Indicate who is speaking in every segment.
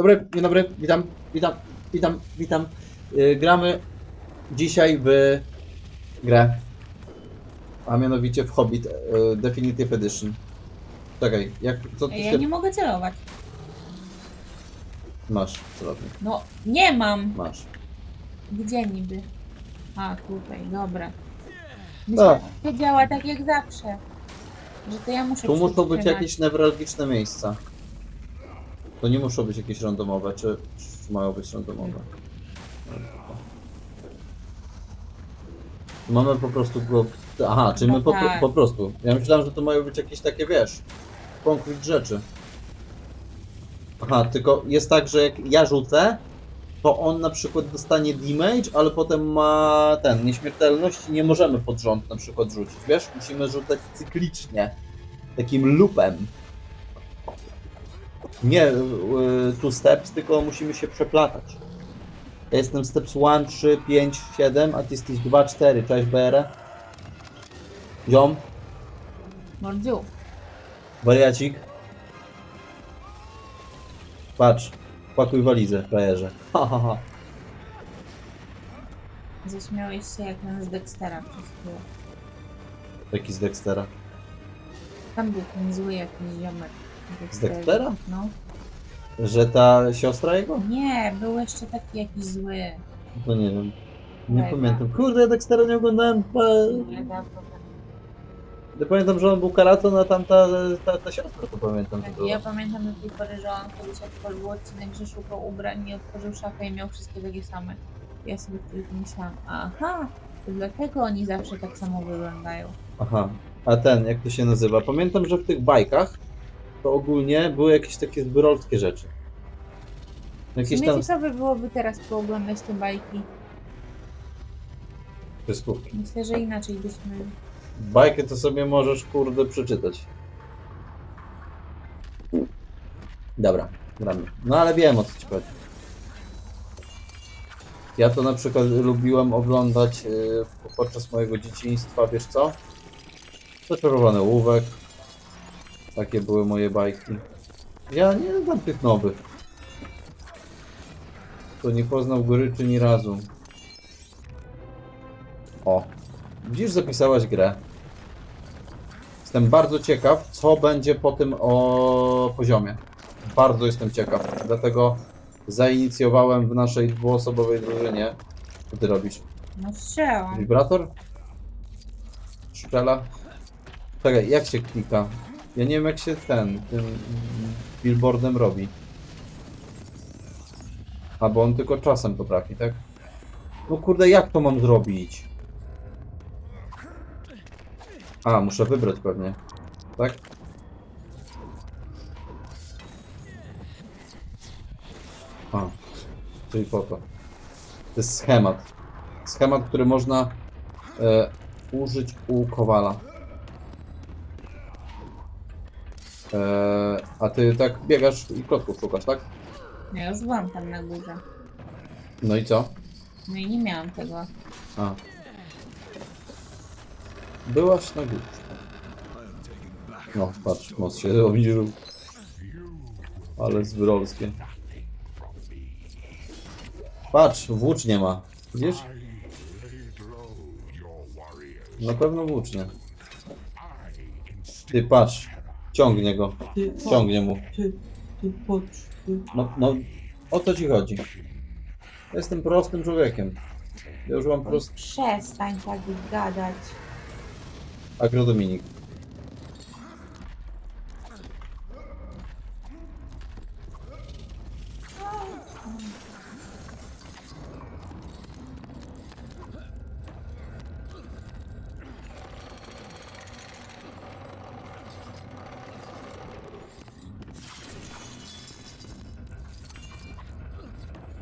Speaker 1: Dobry, dzień dobry, witam, witam, witam, witam. Yy, gramy dzisiaj w grę, a mianowicie w Hobbit yy, Definitive Edition. Czekaj, jak, co tu
Speaker 2: Ja
Speaker 1: się...
Speaker 2: nie mogę celować.
Speaker 1: Masz, celownik,
Speaker 2: No, nie mam.
Speaker 1: masz.
Speaker 2: Gdzie niby? A, tutaj, dobra.
Speaker 1: Tak.
Speaker 2: To działa tak jak zawsze. Że to ja muszę
Speaker 1: Tu muszą być jakieś newralgiczne miejsca. To nie muszą być jakieś randomowe, czy, czy mają być randomowe? Mamy po prostu go... Aha, czyli my
Speaker 2: No
Speaker 1: po,
Speaker 2: tak.
Speaker 1: po prostu. Ja myślałem, że to mają być jakieś takie, wiesz, konkret rzeczy. Aha, tylko jest tak, że jak ja rzucę, to on na przykład dostanie damage, ale potem ma ten, nieśmiertelność i nie możemy pod rząd na przykład rzucić, wiesz? Musimy rzucać cyklicznie, takim loopem. Nie y, two steps, tylko musimy się przeplatać. Ja jestem steps 1, 3, 5, 7, a ty jesteś 2, 4, cześć BR. Ziom,
Speaker 2: Mordziu.
Speaker 1: wariacik. Patrz, pakuj walizę, frajerze. Ha, ha, ha.
Speaker 2: Zaśmiałeś się jak ten z Dextera przez chwilę.
Speaker 1: Taki z Dextera.
Speaker 2: Tam był ten zły jakiś ziomek.
Speaker 1: Z Dextera?
Speaker 2: No.
Speaker 1: Że ta siostra jego?
Speaker 2: Nie, był jeszcze taki jakiś zły.
Speaker 1: To nie wiem. Nie
Speaker 2: Dobra.
Speaker 1: pamiętam. Kurde, ja Dextera nie oglądałem. e. Ja pamiętam, że on był karaton, a tamta ta, ta siostra to pamiętam.
Speaker 2: Tak,
Speaker 1: to
Speaker 2: ja pamiętam do tej pory, że on kiedyś otworzył odcinek, że szukał ubrań i otworzył szafę i miał wszystkie takie same. Ja sobie wtedy pomyślałam, aha, to dlatego oni zawsze tak samo wyglądają.
Speaker 1: Aha. A ten, jak to się nazywa? Pamiętam, że w tych bajkach to ogólnie były jakieś takie zbyrolskie rzeczy. Jakieś tam
Speaker 2: ciekawe byłoby teraz pooglądać te bajki.
Speaker 1: kreskówki.
Speaker 2: Myślę, że inaczej byśmy...
Speaker 1: Bajkę to sobie możesz, kurde, przeczytać. Dobra, gramy. No ale wiem o co ci chodzi. Ja to na przykład lubiłem oglądać yy, podczas mojego dzieciństwa, wiesz co? Zaczarowany ołówek. Takie były moje bajki. Ja nie znam tych nowych. To nie poznał goryczy ni razu. O, widzisz, zapisałaś grę. Jestem bardzo ciekaw, co będzie po tym o poziomie. Bardzo jestem ciekaw, dlatego zainicjowałem w naszej dwuosobowej drużynie. Co ty robisz?
Speaker 2: No strzełam.
Speaker 1: Wibrator? Szczela? Czekaj, jak się klika? Ja nie wiem jak się ten, tym billboardem robi. A bo on tylko czasem potrafi, tak? No kurde, jak to mam zrobić? A, muszę wybrać pewnie. Tak? A, czyli po to. To jest schemat. Schemat, który można e, użyć u Kowala. E, a ty tak biegasz i klocków szukasz, tak?
Speaker 2: Ja już byłam tam na górze.
Speaker 1: No i co?
Speaker 2: No i nie miałam tego.
Speaker 1: A. Byłaś na górze. No, patrz, most się obniżył. Ale zwyrolskie. Patrz, włócz nie ma. Widzisz? Na pewno włócznie. Ty patrz, ciągnie go,
Speaker 3: Ty,
Speaker 1: ciągnie mu.
Speaker 3: ty, ty, patrz, ty.
Speaker 1: No, no, o co ci chodzi? Jestem prostym człowiekiem. Ja już mam prost...
Speaker 2: Przestań tak gadać.
Speaker 1: Agrodominik.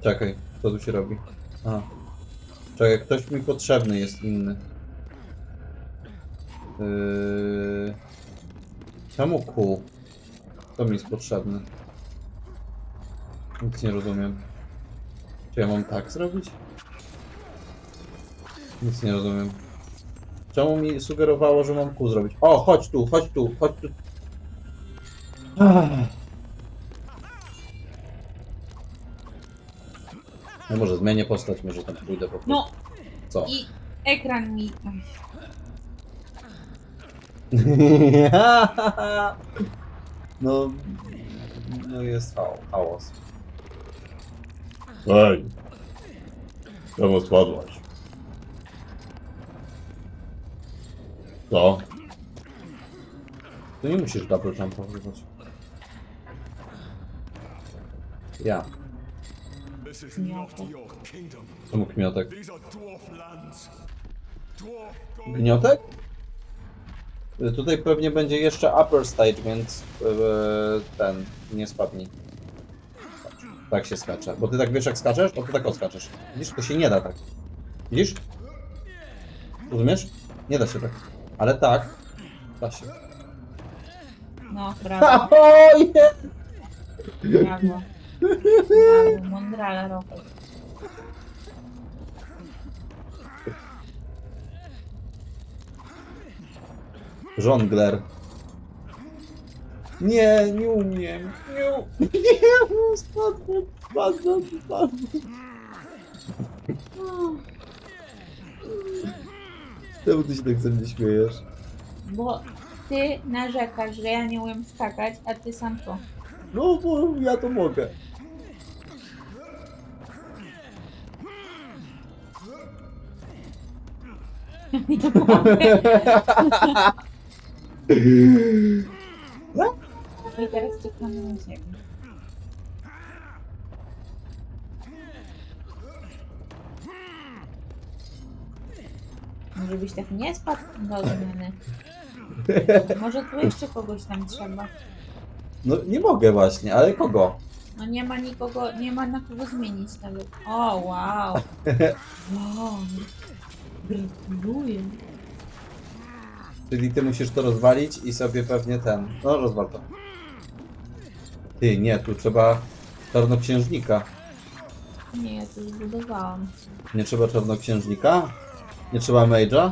Speaker 1: Czekaj, co tu się robi? Aha. Czekaj, ktoś mi potrzebny jest inny. Yy... Czemu kół? To mi jest potrzebny. Nic nie rozumiem. Czy ja mam tak zrobić? Nic nie rozumiem. Czemu mi sugerowało, że mam kół zrobić? O, chodź tu, chodź tu, chodź tu. Ach. No może zmienię postać, może tam pójdę po prostu.
Speaker 2: No
Speaker 1: Co?
Speaker 2: i ekran mi... Oj,
Speaker 1: no, no jest hał- hałas.
Speaker 4: Ej! Czemu spadłaś? Co?
Speaker 1: To nie musisz double jumpa używać. Ja.
Speaker 5: This is
Speaker 2: Nie,
Speaker 5: not
Speaker 2: to-
Speaker 5: your kingdom.
Speaker 1: Czemu kmiotek?
Speaker 5: These are dwarf lands. Dwarf gold.
Speaker 1: Gniotek? Y, Tutaj pewnie będzie jeszcze upper stage, więc yy, ten, nie spadnij. Tak się skacze. Bo ty tak wiesz jak skaczesz? O, ty tak odskaczesz. Widzisz? To się nie da tak. Widzisz? Rozumiesz? Nie da się tak. Ale tak. Da się.
Speaker 2: No, brawo,
Speaker 1: O, nie!
Speaker 2: brawo. Brawo, mądrala Rokos.
Speaker 1: Żongler. Nie, nie umiem. Nie, u- nie, spadłem, spadłem, spadłem. Czemu ty się tak ze mnie śmiejesz?
Speaker 2: Bo ty narzekasz, że ja nie umiem skakać, a ty sam co?
Speaker 1: No, bo ja to mogę.
Speaker 2: I teraz czekamy na ciebie. Może byś tak nie spadł do odmiany. Może tu jeszcze kogoś tam trzeba.
Speaker 1: No, nie mogę właśnie, ale kogo?
Speaker 2: No nie ma nikogo, nie ma na kogo zmienić nawet. O, wow. Wow. Gratuluję.
Speaker 1: Czyli ty musisz to rozwalić i sobie pewnie ten. No, rozwal to. Ty, nie, tu trzeba czarnoksiężnika.
Speaker 2: Nie, ja to zbudowałam.
Speaker 1: Nie trzeba czarnoksiężnika? Nie trzeba mage'a?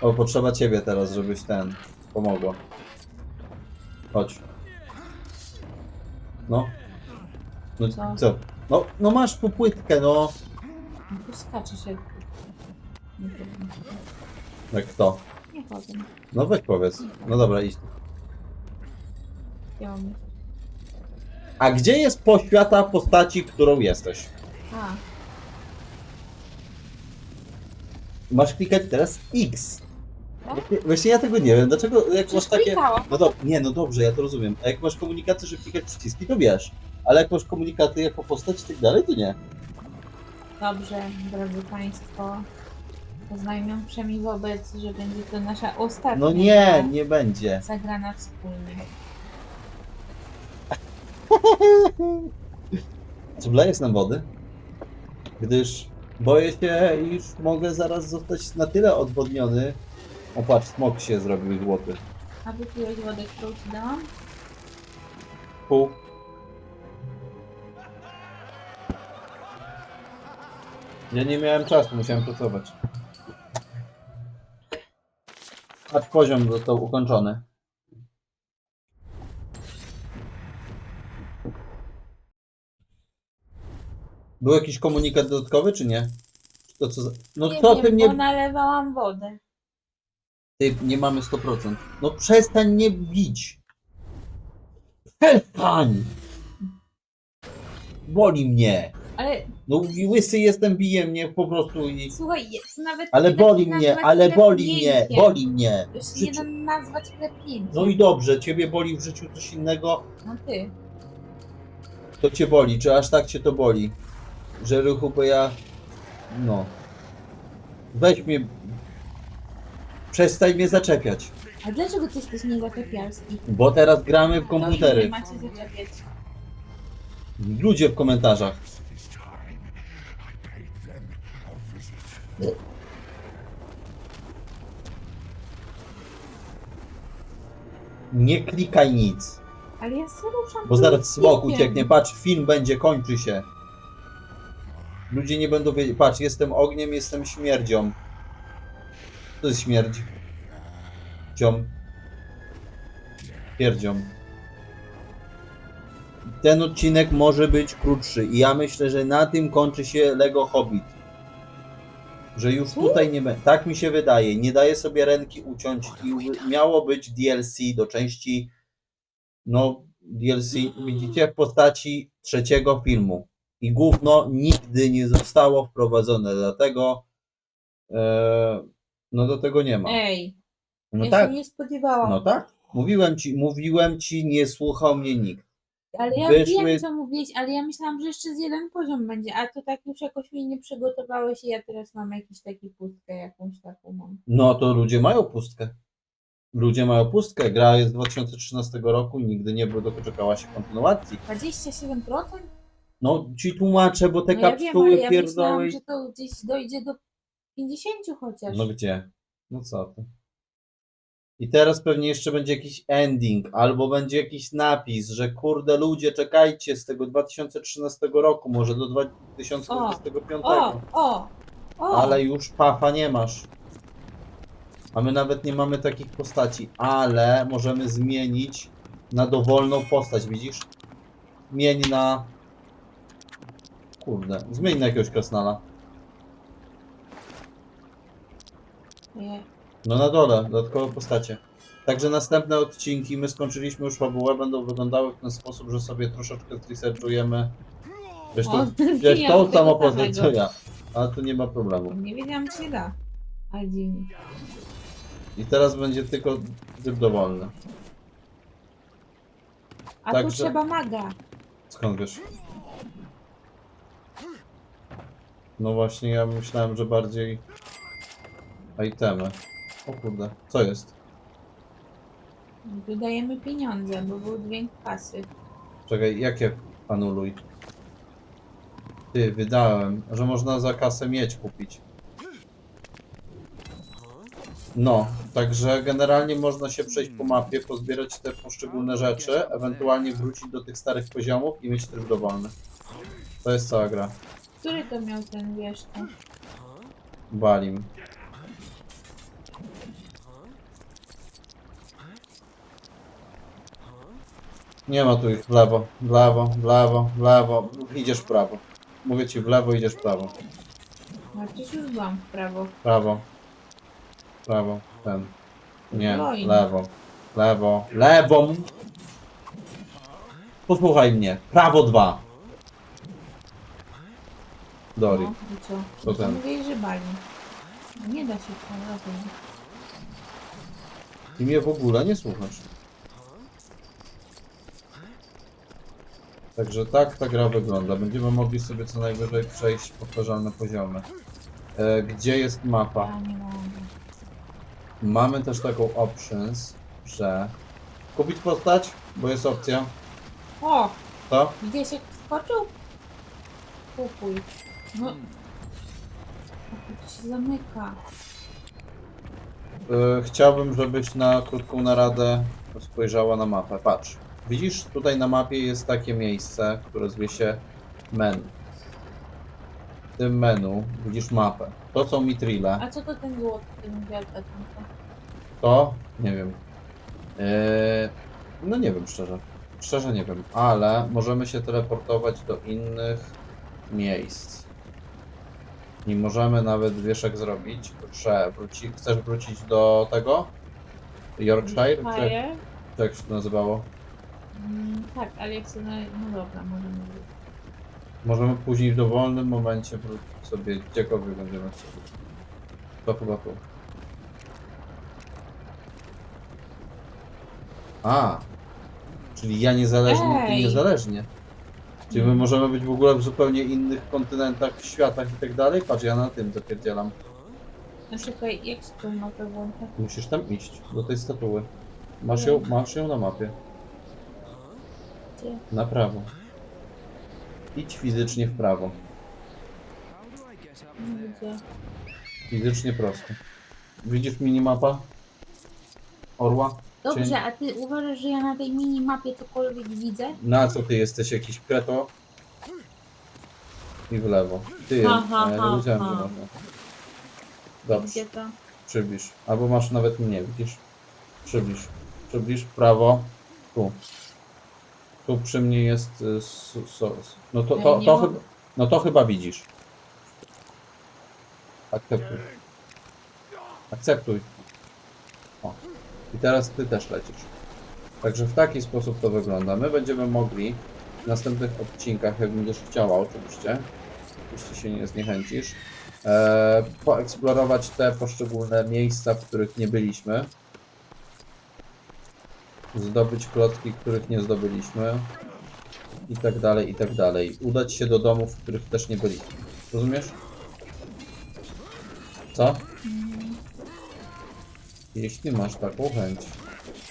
Speaker 1: O, potrzeba ciebie teraz, żebyś ten pomogła. Chodź. No. No
Speaker 2: Co?
Speaker 1: co? No, no masz popłytkę, no.
Speaker 2: No tu skaczesz jak...
Speaker 1: Jak to?
Speaker 2: Nie chodzę.
Speaker 1: No weź powiedz. No dobra, idź.
Speaker 2: Ja mam...
Speaker 1: A gdzie jest poświata postaci, którą jesteś?
Speaker 2: A,
Speaker 1: Masz klikać teraz X.
Speaker 2: Tak?
Speaker 1: Właśnie ja tego nie wiem. Dlaczego jak masz
Speaker 2: Przecież
Speaker 1: takie.
Speaker 2: klikałam.
Speaker 1: No do... Nie, no dobrze, ja to rozumiem. A jak masz komunikaty, że klikać przyciski, to wiesz. Ale jak masz komunikaty jako postać i tak dalej, to nie.
Speaker 2: dobrze, drodzy Państwo. Oznajmiam mi wobec, że będzie to nasza ostatnia
Speaker 1: No nie, nie będzie.
Speaker 2: zagrana wspólnie.
Speaker 1: Czy wlejesz nam wody? Gdyż boję się, iż mogę zaraz zostać na tyle odwodniony. O patrz, smok się zrobił złoty.
Speaker 2: A wypiłeś wodę, którą Ci dałam?
Speaker 1: Pół. Ja nie miałem czasu, musiałem pracować. Patrz, poziom został ukończony. Był jakiś komunikat dodatkowy, czy nie? Czy To co za... No
Speaker 2: nie
Speaker 1: co
Speaker 2: wiem,
Speaker 1: ty mnie...
Speaker 2: bo nalewałam wodę.
Speaker 1: Ty, nie mamy 100%. No przestań mnie bić. Przestań! Boli mnie.
Speaker 2: Ale
Speaker 1: No i łysy jestem, bije mnie po prostu i...
Speaker 2: słuchaj, jest nawet
Speaker 1: Ale
Speaker 2: nie da się
Speaker 1: boli mnie,
Speaker 2: nazwać
Speaker 1: ale boli mnie, boli mnie.
Speaker 2: To
Speaker 1: W
Speaker 2: się nie
Speaker 1: życiu.
Speaker 2: nazwać klepnięciem.
Speaker 1: No i dobrze, ciebie boli w życiu coś innego,
Speaker 2: No ty.
Speaker 1: to cię boli. Czy aż tak cię to boli? Że ruchu, bo ja... No. Weź mnie... Przestań mnie zaczepiać.
Speaker 2: A dlaczego ty jesteś niezaczepialski?
Speaker 1: Bo teraz gramy w
Speaker 2: To nie
Speaker 1: komputery.
Speaker 2: macie zaczepiać.
Speaker 1: Ludzie w komentarzach. Nie klikaj nic,
Speaker 2: Ale ja sobie ruszam
Speaker 1: bo zaraz smok ucieknie. Patrz, film będzie, kończy się. Ludzie nie będą wiedzieć. Patrz, jestem ogniem, jestem śmierdzią. To jest śmierć. Ciom. Pierdzią. ten odcinek może być krótszy i ja myślę, że na tym kończy się Lego Hobbit. Że już tutaj nie będzie. Tak mi się wydaje. Nie daje sobie ręki uciąć i miało być DLC do części no DLC widzicie w postaci trzeciego filmu. I gówno nigdy nie zostało wprowadzone, dlatego e, no do tego nie ma.
Speaker 2: Ej,
Speaker 1: No
Speaker 2: ja
Speaker 1: tak,
Speaker 2: się nie spodziewałam.
Speaker 1: no tak. Mówiłem ci, mówiłem ci, nie słuchał mnie nikt.
Speaker 2: Ale ja
Speaker 1: wyszły-
Speaker 2: wiem, co mówiłeś, ale ja myślałam, że jeszcze z jeden poziom będzie, a to tak już jakoś mnie nie przygotowałeś i ja teraz mam jakiś taki pustkę, jakąś taką mam.
Speaker 1: No to ludzie mają pustkę. Ludzie mają pustkę. Gra jest z 2013 roku, nigdy nie było, doczekała się kontynuacji.
Speaker 2: 27%?
Speaker 1: No ci tłumaczę, bo te
Speaker 2: no ja wiem,
Speaker 1: kapsuły
Speaker 2: ale ja
Speaker 1: pierdoły.
Speaker 2: myślałam, że to gdzieś dojdzie do 50 chociaż.
Speaker 1: No gdzie? No co ty? I teraz pewnie jeszcze będzie jakiś ending, albo będzie jakiś napis, że kurde ludzie, czekajcie z tego 2013 roku, może do 2025.
Speaker 2: O, o, o!
Speaker 1: Ale już pafa nie masz. A my nawet nie mamy takich postaci, ale możemy zmienić na dowolną postać, widzisz? Zmień na... Kurde, zmień na jakiegoś krasnala.
Speaker 2: Nie.
Speaker 1: No na dole, dodatkowe postacie. Także następne odcinki, my skończyliśmy już fabułę, będą wyglądały w ten sposób, że sobie troszeczkę zresearchujemy. Wiesz,
Speaker 2: O,
Speaker 1: to,
Speaker 2: nie
Speaker 1: wiesz, tą samą postać co
Speaker 2: samego.
Speaker 1: ja. Ale tu nie ma problemu.
Speaker 2: Nie wiedziałam, czy się da. Ale dziwnie.
Speaker 1: I teraz będzie tylko typ dowolny.
Speaker 2: A
Speaker 1: Także-
Speaker 2: tu trzeba maga.
Speaker 1: Skąd wiesz? No właśnie, ja myślałem, że bardziej itemy. O kurde, co jest?
Speaker 2: Wydajemy pieniądze, bo był dźwięk kasy.
Speaker 1: Czekaj, jakie anuluj? Ty, wydałem, że można za kasę mieć kupić. No, także generalnie można się przejść po mapie, pozbierać te poszczególne rzeczy, ewentualnie wrócić do tych starych poziomów i mieć tryb dowolny. To jest cała gra.
Speaker 2: Który to miał ten wiesz co?
Speaker 1: Balim. Nie ma tu ich w lewo, w lewo, w lewo, w lewo. Idziesz w prawo. Mówię ci w lewo, idziesz w prawo.
Speaker 2: No przecież już byłam w prawo.
Speaker 1: Prawo. Prawo. Ten. Nie,
Speaker 2: Broń.
Speaker 1: lewo. Lewo. Lewą. Posłuchaj mnie. Prawo dwa. Dori.
Speaker 2: No i co?
Speaker 1: Co ten?
Speaker 2: Mówię, że bali. No Nie da się to robić.
Speaker 1: Ty mnie w ogóle nie słuchasz. Także tak ta gra wygląda. Będziemy mogli sobie co najwyżej przejść powtarzalne poziomy. E, gdzie jest mapa?
Speaker 2: Ja nie mogę.
Speaker 1: Mamy też taką options, że kupić postać, bo jest opcja.
Speaker 2: O!
Speaker 1: To?
Speaker 2: Gdzieś jak skoczył? Kupuj. No. A to się zamyka.
Speaker 1: E, chciałbym, żebyś na krótką naradę spojrzała na mapę. Patrz. Widzisz, tutaj na mapie jest takie miejsce, które zwie się menu. W tym menu widzisz mapę. To są mitrile.
Speaker 2: A co to ten ten wiatr tam?
Speaker 1: To? Nie wiem. Eee, no nie wiem szczerze. Szczerze nie wiem, ale możemy się teleportować do innych miejsc. I możemy nawet wiesz jak zrobić, że wróci, chcesz wrócić do tego? Yorkshire? Czy, czy jak się to nazywało?
Speaker 2: Mm, tak, ale jak sobie... No dobra, możemy.
Speaker 1: Możemy później w dowolnym momencie wrócić sobie gdziekolwiek będziemy chcieli. To chyba tu. A, czyli ja niezależnie, ty
Speaker 2: Ej!
Speaker 1: niezależnie. Czyli my możemy być w ogóle w zupełnie innych kontynentach, światach i tak dalej. Patrz, ja na tym zapierdzielam.
Speaker 2: No czekaj, jak się tą mapę włącza?
Speaker 1: Musisz tam iść, do tej statuły. Masz ją, masz ją na mapie. Na prawo. Idź fizycznie w prawo. Fizycznie prosto. Widzisz minimapa? Orła?
Speaker 2: Dobrze, a ty uważasz, że ja na tej minimapie cokolwiek widzę?
Speaker 1: Na co ty jesteś? Jakiś kreto? I w lewo. Ty,
Speaker 2: Ha, ha,
Speaker 1: ja
Speaker 2: ha,
Speaker 1: nie wiedziałem, że
Speaker 2: ha.
Speaker 1: można. Dobrze,
Speaker 2: Gdzie to?
Speaker 1: przybliż. Albo masz nawet mnie, widzisz? Przybliż. Przybliż w prawo. Tu. Tu przy mnie jest. y, so- No to, to,
Speaker 2: nie
Speaker 1: to, chyba, no to chyba widzisz. Akceptuj. Akceptuj. O. I teraz ty też lecisz. Także w taki sposób to wygląda. My będziemy mogli w następnych odcinkach, jak będziesz chciała oczywiście, jeśli się nie zniechęcisz, e, poeksplorować te poszczególne miejsca, w których nie byliśmy. Zdobyć klocki, których nie zdobyliśmy. I tak dalej, i tak dalej. Udać się do domów, w których też nie byliśmy. Rozumiesz? Co? Jeśli masz taką chęć.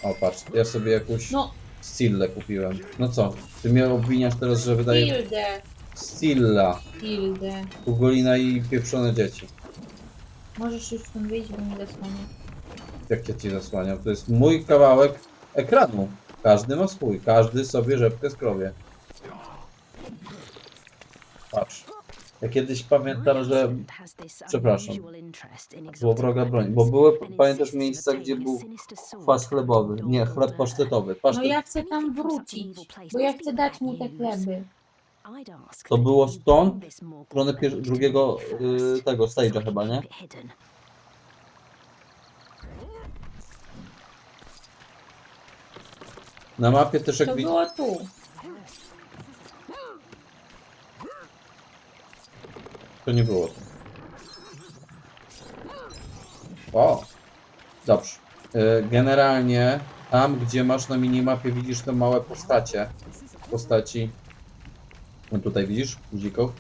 Speaker 1: O, patrz, ja sobie jakąś
Speaker 2: No,
Speaker 1: Stillę kupiłem. No co? Ty mnie obwiniasz teraz, że wydaje
Speaker 2: Hildę,
Speaker 1: Stilla.
Speaker 2: Hildę.
Speaker 1: Ugolina i pieprzone dzieci.
Speaker 2: Możesz już stąd wyjść, bo mi zasłania.
Speaker 1: Jak ja ci zasłaniam? To jest mój kawałek ekranu. Każdy ma swój. Każdy sobie rzepkę skrobie. Patrz. Ja kiedyś pamiętam, że
Speaker 6: Przepraszam.
Speaker 1: złowroga broń, bo były, pamiętasz, miejsca, gdzie był kwas chlebowy. Nie, chleb pasztetowy.
Speaker 2: No
Speaker 1: Pasztet.
Speaker 2: ja chcę tam wrócić, bo ja chcę dać mu te chleby.
Speaker 1: To było stąd, w stronę pier- drugiego y, tego stage'a chyba, nie? Na mapie też jak
Speaker 2: To
Speaker 1: widzisz.
Speaker 2: było tu.
Speaker 1: To nie było. O! Dobrze. Y, Generalnie tam, gdzie masz na minimapie, widzisz te małe postacie. Postaci. No tutaj widzisz, guzików?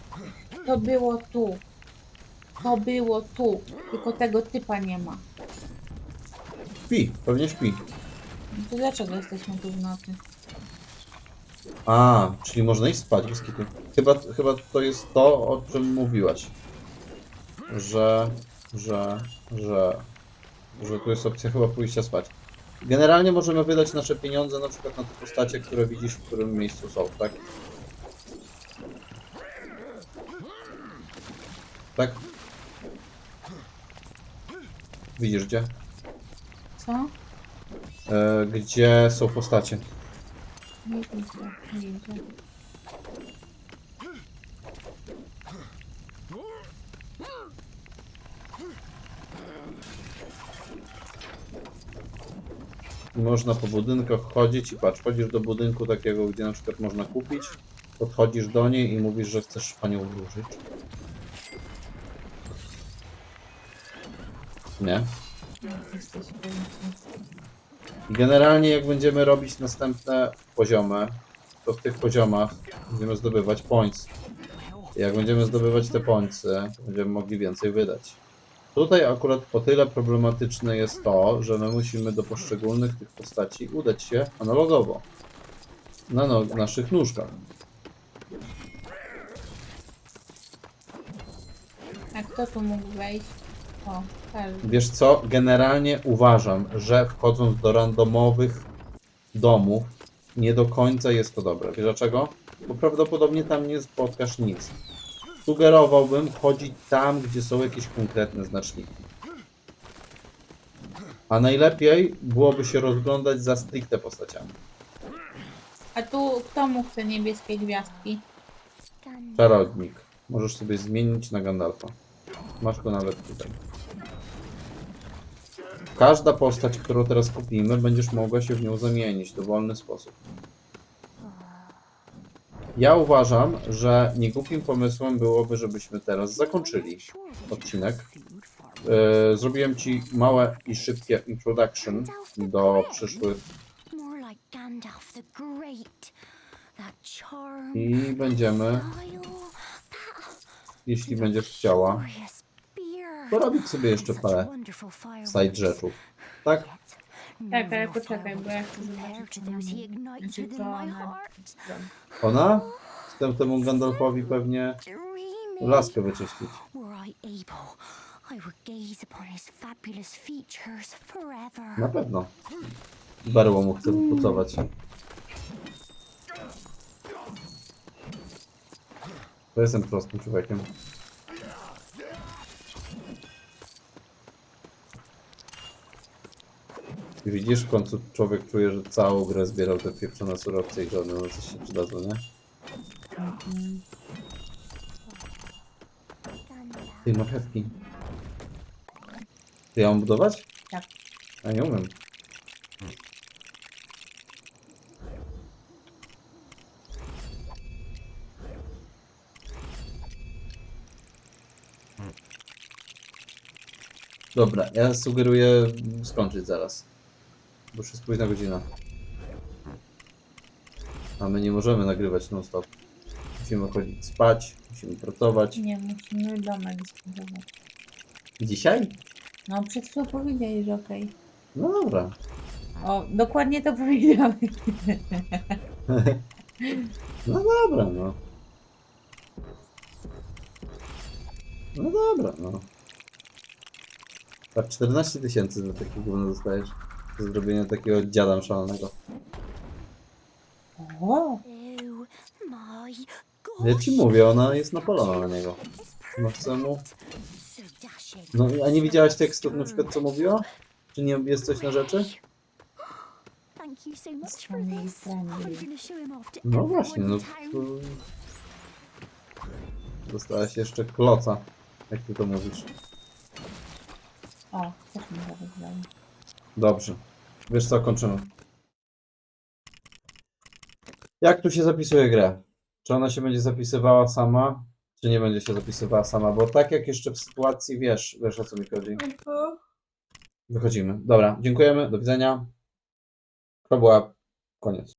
Speaker 2: To było tu. To było tu. Tylko tego typa nie ma.
Speaker 1: Śpi, pewnie śpi.
Speaker 2: To dlaczego jesteśmy tu w nocy?
Speaker 1: A, czyli można iść spać, bez kitu. Chyba, chyba to jest to, o czym mówiłaś. Że, że, że, że tu jest opcja chyba pójścia spać. Generalnie możemy wydać nasze pieniądze na przykład na te postacie, które widzisz, w którym miejscu są, tak? Tak? Widzisz gdzie?
Speaker 2: Co?
Speaker 1: E, gdzie są postacie?
Speaker 2: Nie widzę.
Speaker 1: Można po budynkach chodzić i patrz, chodzisz do budynku takiego, gdzie na przykład można kupić, podchodzisz do niej i mówisz, że chcesz panią użyć. Nie?
Speaker 2: Jesteś w końcu.
Speaker 1: I generalnie jak będziemy robić następne poziomy, to w tych poziomach będziemy zdobywać points. I jak będziemy zdobywać te to będziemy mogli więcej wydać. Tutaj akurat o tyle problematyczne jest to, że my musimy do poszczególnych tych postaci udać się analogowo. Na no, naszych nóżkach.
Speaker 2: A kto tu mógł wejść? O.
Speaker 1: Wiesz co, generalnie uważam, że wchodząc do randomowych domów, nie do końca jest to dobre. Wiesz dlaczego? Bo prawdopodobnie tam nie spotkasz nic. Sugerowałbym chodzić tam, gdzie są jakieś konkretne znaczniki. A najlepiej byłoby się rozglądać za stricte postaciami.
Speaker 2: A tu kto mu chce niebieskie gwiazdki?
Speaker 1: Czarodnik. Możesz sobie zmienić na Gandalfa. Masz go nawet tutaj. Każda postać, którą teraz kupimy, będziesz mogła się w nią zamienić w dowolny sposób. Ja uważam, że niegłupim pomysłem byłoby, żebyśmy teraz zakończyli odcinek. E, Zrobiłem Ci małe i szybkie introduction do przyszłych i będziemy, jeśli będziesz chciała, porobić sobie jeszcze parę side rzeczów. Tak?
Speaker 2: Tak, ale poczekaj, bo ja chcę zobaczyć, co ona- ona?
Speaker 1: Chcę temu Gandalfowi pewnie laskę wyczyścić. Na pewno. Berło mu chce wypucować. To jestem prostym człowiekiem. I widzisz, w końcu człowiek czuje, że całą grę zbierał te pieprzone surowce i żadne one coś się przydadzą, nie?
Speaker 2: Mm,
Speaker 1: Ty, marchewki. Ty, ja mam budować?
Speaker 2: Tak.
Speaker 1: A nie umiem. Dobra, ja sugeruję skończyć zaraz. Bo już jest późna godzina. A my nie możemy nagrywać non stop. Musimy chodzić spać, musimy pracować.
Speaker 2: Nie, musimy domek zbudować.
Speaker 1: Dzisiaj?
Speaker 2: No, przed chwilą powiedzieli, że okej.
Speaker 1: No dobra.
Speaker 2: O, dokładnie to powiedziałeś.
Speaker 1: No dobra, no. No dobra, no. Tak, 14 tysięcy za takie gówno dostajesz. Za zrobienie takiego dziada szalonego.
Speaker 2: O,
Speaker 1: Ja ci mówię, ona jest napalona na niego. No chcę mu... No, a nie widziałaś tekstów na przykład co mówiła? Czy nie jest coś na rzeczy?
Speaker 6: Thank you so much for
Speaker 2: Family
Speaker 6: this.
Speaker 2: friendly.
Speaker 6: I'm gonna show him off to
Speaker 1: No właśnie, no.
Speaker 6: in town.
Speaker 1: to- Dostałaś jeszcze kloca, jak ty to mówisz.
Speaker 2: o, też mi
Speaker 1: Dobrze. Wiesz co, kończymy. Jak tu się zapisuje grę? Czy ona się będzie zapisywała sama, czy nie będzie się zapisywała sama? Bo tak jak jeszcze w sytuacji, wiesz, wiesz o co mi chodzi. Wychodzimy. Dobra, dziękujemy, do widzenia. To była koniec.